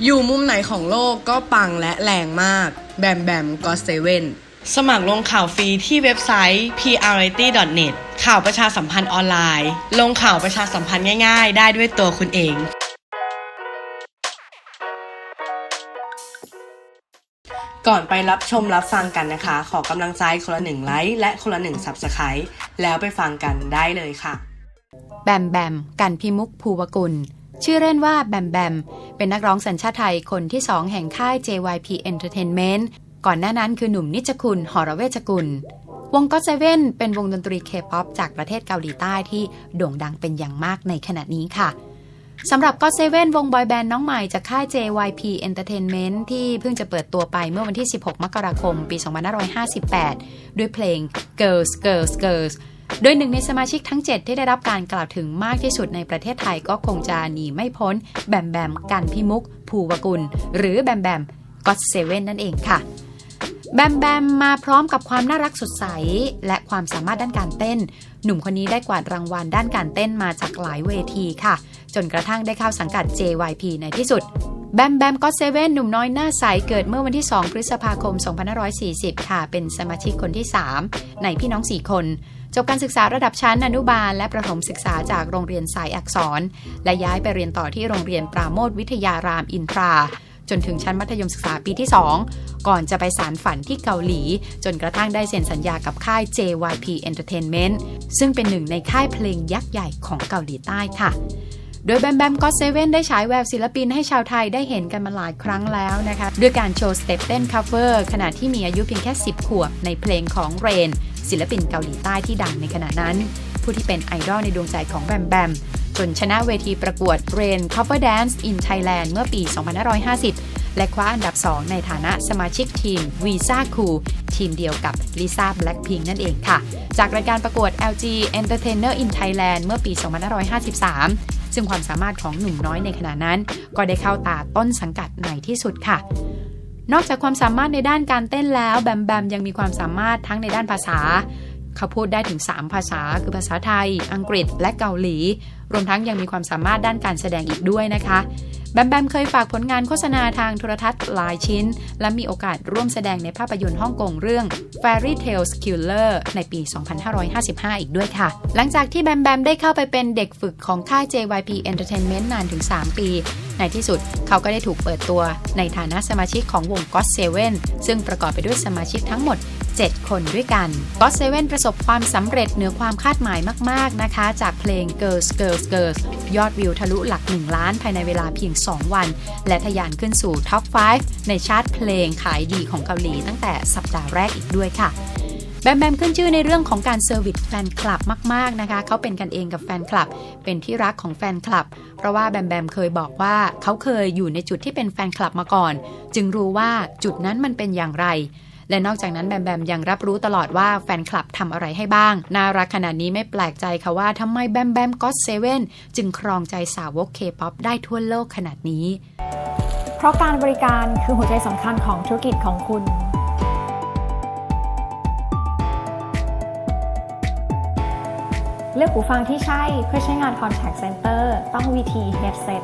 อยู่มุมไหนของโลกก็ปังและแรงมาก แบมแบมก็เซเว่นสมัครลงข่าวฟรีที่เว็บไซต์ prity.net ข่าวประชาสัมพันธ์ออนไลน์ ลงข่าวประชาสัมพันธ์ง่ายๆ ได้ด้วยตัวคุณเองก่อนไปรับชมรับฟังกันนะคะ ขอกำลังใจคนละหนึ่งไลค์และคนละหนึ่ง Subscribe แล้วไปฟังกันได้เลยค่ะ แบมแบม กันพิมุกภูวกุล ชื่อเล่นว่าแบมแบม เป็นนักร้องสัญชาติไทยคนที่สองแห่งค่าย JYP Entertainment ก่อนหน้านั้นคือหนุ่มนิจคุณหอระเวชกุล วงก็เซเว่นเป็นวงดนตรีเคป๊อปจากประเทศเกาหลีใต้ที่โด่งดังเป็นอย่างมากในขณะนี้ค่ะสำหรับก็เซเว่นวงบอยแบนด์น้องใหม่จากค่าย JYP Entertainment ที่เพิ่งจะเปิดตัวไปเมื่อวันที่ 16 มกราคม ปี 2558 ด้วยเพลง Girls Girls Girls โดยหนึ่งในสมาชิกทั้ง 7 ที่ได้รับการกล่าวถึงมากที่สุดในประเทศไทยก็คงจะหนีไม่พ้น แบมแบมกันพิมุก ภูวกุล หรือแบมแบมก็เซเว่นนั่นเองค่ะ แบมแบมมาพร้อมกับความน่ารักสดใส และความสามารถด้านการเต้น หนุ่มคนนี้ได้กวาดรางวัลด้านการเต้นมาจากหลายเวทีค่ะ จนกระทั่งได้เข้าสังกัด JYP ในที่สุดแบมแบมก็เซเว่นหนุ่มน้อยหน้าใส เกิดเมื่อวันที่ 2 พฤษภาคม 2540 ค่ะ เป็นสมาชิกคนที่ 3 ในพี่น้อง 4 คน จบการศึกษาระดับชั้นอนุบาล และประถมศึกษาจากโรงเรียนสายอักษร และย้ายไปเรียนต่อที่โรงเรียนปราโมทวิทยารามอินทรา จนถึงชั้นมัธยมศึกษาปีที่ 2 ก่อนจะไปสารฝันที่เกาหลี จนกระทั่งได้เซ็นสัญญากับค่าย JYP Entertainment ซึ่งเป็นหนึ่งในค่ายเพลงยักษ์ใหญ่ของเกาหลีใต้ค่ะ โดยแบมแบมก็เซเว่นได้ฉายแววศิลปินให้ชาวไทยได้เห็นกันมาหลายครั้งแล้วนะคะ ด้วยการโชว์สเต็ปเต้นคัฟเวอร์ขณะที่มีอายุเพียงแค่ 10 ขวบในเพลงของเรน ศิลปินเกาหลีใต้ที่ดังในขณะนั้น ผู้ที่เป็นไอดอลในดวงใจของแบมแบมจนชนะเวทีประกวด Rain Cover Dance in Thailand เมื่อปี 2550 และคว้าอันดับ 2 ในฐานะสมาชิกทีม Visa Cool ทีมเดียวกับ Lisa Blackpink นั่นเองค่ะ จากรายการประกวด LG Entertainer in Thailand เมื่อปี 2553 ซึ่งความสามารถของหนุ่มน้อยในขณะนั้น ก็ได้เข้าตาต้นสังกัดในที่สุดค่ะนอกจากความสามารถในด้านการเต้นแล้วแบมแบมยังมีความสามารถทั้งในด้านภาษา เขาพูดได้ถึง 3 ภาษา คือภาษาไทย อังกฤษและเกาหลี รวมทั้งยังมีความสามารถด้านการแสดงอีกด้วยนะคะ แบมแบมเคยฝากผลงานโฆษณาทางโทรทัศน์หลายชิ้น และมีโอกาสร่วมแสดงในภาพยนตร์ฮ่องกงเรื่อง Fairy Tales Killer ในปี 2555 อีกด้วยค่ะ หลังจากที่แบมแบมได้เข้าไปเป็นเด็กฝึกของค่าย JYP Entertainment นานถึง 3 ปี ในที่สุดเขาก็ได้ถูกเปิดตัวในฐานะสมาชิกของวง God Seven ซึ่งประกอบไปด้วยสมาชิกทั้งหมด 7 คนด้วยกัน God Seven ประสบความสำเร็จเหนือความคาดหมายมาก ๆ นะคะ จากเพลง Girls Girls Girls ยอดวิวทะลุหลัก 1 ล้านภายในเวลาเพียง 2 วัน และทะยานขึ้นสู่ท็อป 5 ในชาร์ตเพลงขายดีของเกาหลีตั้งแต่สัปดาห์แรกอีกด้วยค่ะแบมแบมขึ้นชื่อในเรื่องของการเซอร์วิสแฟนคลับมาก ๆ นะคะ เขาเป็นกันเองกับแฟนคลับ เป็นที่รักของแฟนคลับ เพราะว่าแบมแบมเคยบอกว่าเขาเคยอยู่ในจุดที่เป็นแฟนคลับมาก่อน จึงรู้ว่าจุดนั้นมันเป็นอย่างไร และนอกจากนั้นแบมแบมยังรับรู้ตลอดว่าแฟนคลับทำอะไรให้บ้าง น่ารักขนาดนี้ไม่แปลกใจค่ะว่าทำไมแบมแบมก็เซเว่นจึงครองใจสาวกเคป๊อปได้ทั่วโลกขนาดนี้ เพราะการบริการคือหัวใจสำคัญของธุรกิจของคุณเลือกหูฟังที่ใช่เพื่อใช้งาน Contact Center ต้อง VT Headset